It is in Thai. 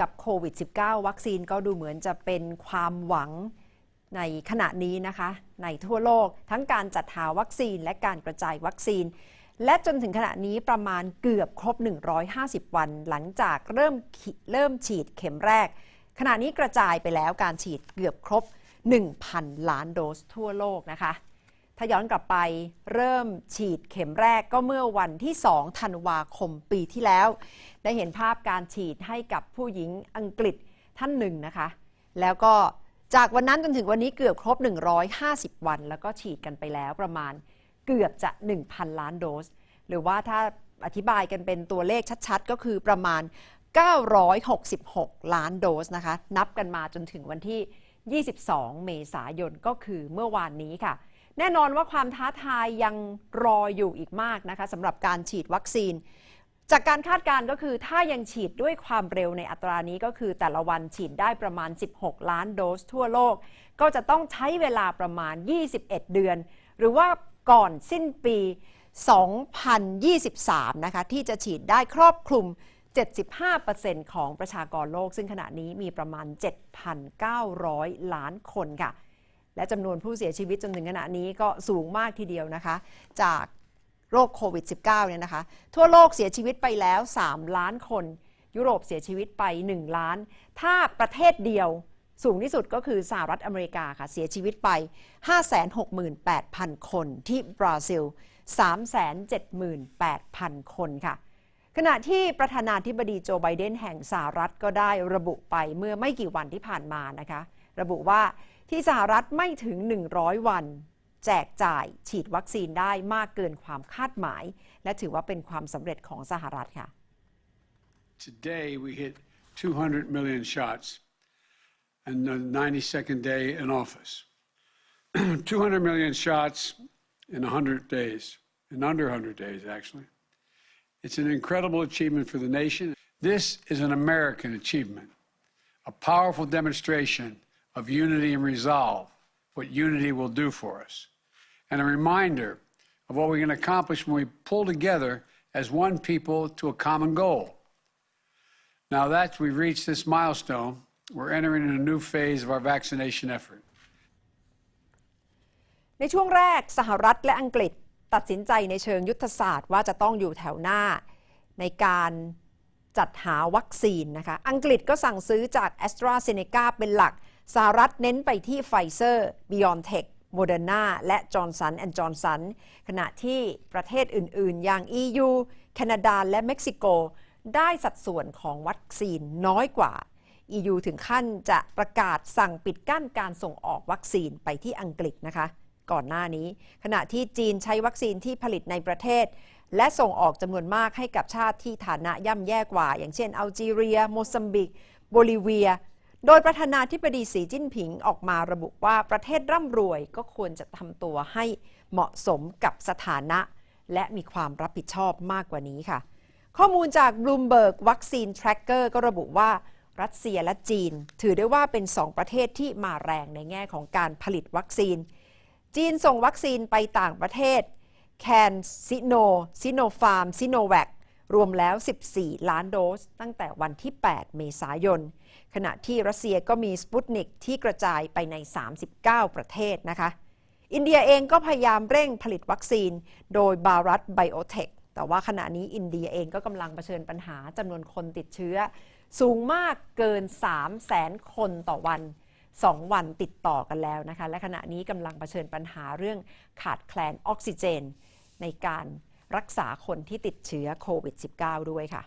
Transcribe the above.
กับโควิด -19 วัคซีนก็ดูเหมือนจะเป็นความหวังในขณะนี้นะคะ ในทั่วโลกทั้งการจัดหาวัคซีนและการกระจายวัคซีน และจนถึงขณะนี้ประมาณเกือบครบ 150 วัน หลังจากเริ่มเริ่มฉีดเข็มแรก ขณะนี้กระจายไปแล้วการฉีดเกือบครบ 1,000 ล้านโดสทั่วโลกนะคะ ถ้าย้อนกลับไปเริ่มฉีดเข็มแรกก็เมื่อวันที่ 2 ธันวาคมปีที่แล้ว ได้เห็นภาพการฉีดให้กับผู้หญิงอังกฤษท่านหนึ่งนะคะ แล้วก็จากวันนั้นจนถึงวันนี้เกือบครบ 150 วัน แล้วก็ฉีดกันไปแล้วประมาณเกือบจะ 1,000 ล้านโดส หรือว่าถ้าอธิบายกันเป็นตัวเลขชัดๆ ก็คือประมาณ 966 ล้านโดสนะคะ นับกันมาจนถึงวันที่ 22 เมษายนก็คือเมื่อวานนี้ค่ะ แน่นอนว่าความท้าทายยังรออยู่อีกมากนะคะสำหรับการฉีดวัคซีน จากการคาดการณ์ก็คือถ้ายังฉีดด้วยความเร็วในอัตรานี้ก็คือแต่ละวันฉีดได้ประมาณ 16 ล้านโดสทั่วโลก ก็จะต้องใช้เวลาประมาณ 21 เดือน หรือว่าก่อนสิ้นปี 2023 นะคะที่จะฉีดได้ครอบคลุม 75%ของประชากรโลก ซึ่งขณะนี้มีประมาณ 7,900 ล้านคนค่ะ และจำนวนผู้เสียชีวิตจนถึงขณะนี้ก็สูงมากทีเดียวนะคะ จากโรคโควิด -19 เนี่ยนะคะ ทั่วโลกเสียชีวิตไปแล้ว 3 ล้านคน ยุโรปเสียชีวิตไป 1 ล้าน ถ้าประเทศเดียวสูงที่สุดก็คือสหรัฐอเมริกาค่ะ เสียชีวิตไป 568,000 คนที่บราซิล 378,000 คนค่ะ ขณะที่ประธานาธิบดีโจไบเดนแห่งสหรัฐก็ได้ระบุไปเมื่อไม่กี่วันที่ผ่านมานะคะ ระบุว่าที่สหรัฐไม่ถึง 100 วัน แจกจ่ายฉีดวัคซีนได้มากเกินความคาดหมาย และถือว่าเป็นความสำเร็จของสหรัฐค่ะ Today we hit 200 million shots and the 92nd day in office. 200 million shots in 100 days, in under 100 days, actually. It's an incredible achievement for the nation. This is an American achievement, a powerful demonstration of unity and resolve, what unity will do for us, and a reminder of what we can accomplish when we pull together as one people to a common goal. Now that we've reached this milestone, we're entering a new phase of our vaccination effort. ในช่วงแรกสหรัฐและอังกฤษตัดสินใจในเชิงยุทธศาสตร์ว่าจะต้องอยู่แถวหน้า ในการจัดหาวัคซีนนะคะ อังกฤษก็สั่งซื้อจาก a s t r a z เซ e c a เป็นหลัก สหรัฐเน้นไปที่ไฟเซอร์ BioNTech Moderna และ Johnson Johnson ขณะที่ประเทศอื่น ๆ อย่าง EU แคนาดาและเม็กซิโก ได้สัดส่วนของวัคซีนน้อยกว่า EU ถึงขั้นจะประกาศสั่งปิดกั้นการส่งออกวัคซีนไปที่อังกฤษนะคะ ก่อนหน้านี้ ขณะที่จีนใช้วัคซีนที่ผลิตในประเทศ และส่งออกจำนวนมากให้กับชาติที่ฐานะย่ำแย่กว่า อย่างเช่นอัลจีเรีย โมซัมบิกโบลิเวีย โดยประธานาธิบดีสีจิ้นผิงออกมาระบุว่าประเทศร่ำรวยก็ควรจะทำตัวให้เหมาะสมกับสถานะ และมีความรับผิดชอบมากกว่านี้ค่ะ ข้อมูลจาก Bloomberg วัคซีน Tracker ก็ระบุว่ารัสเซียและจีน ถือได้ว่าเป็น 2 ประเทศที่มาแรงในแง่ของการผลิตวัคซีน จีนส่งวัคซีนไปต่างประเทศแคนซิโนซิโนฟาร์มซิโนแวค รวมแล้ว 14 ล้านโดส ตั้งแต่วันที่ 8 เมษายน ขณะที่รัสเซียก็มีสปุตนิกที่กระจายไปใน 39 ประเทศนะคะ อินเดียเองก็พยายามเร่งผลิตวัคซีน โดยบารัตไบโอเทค แต่ว่าขณะนี้อินเดียเองก็กำลังเผชิญปัญหาจำนวนคนติดเชื้อ สูงมากเกิน 3 0 0แสนคนต่อวัน2วันติดต่อกันแล้วนะคะ และขณะนี้กำลังเผชิญปัญหาเรื่องขาดแคลนออกซิเจน ในการ รักษาคนที่ติดเชื้อโควิด -19 ด้วยค่ะ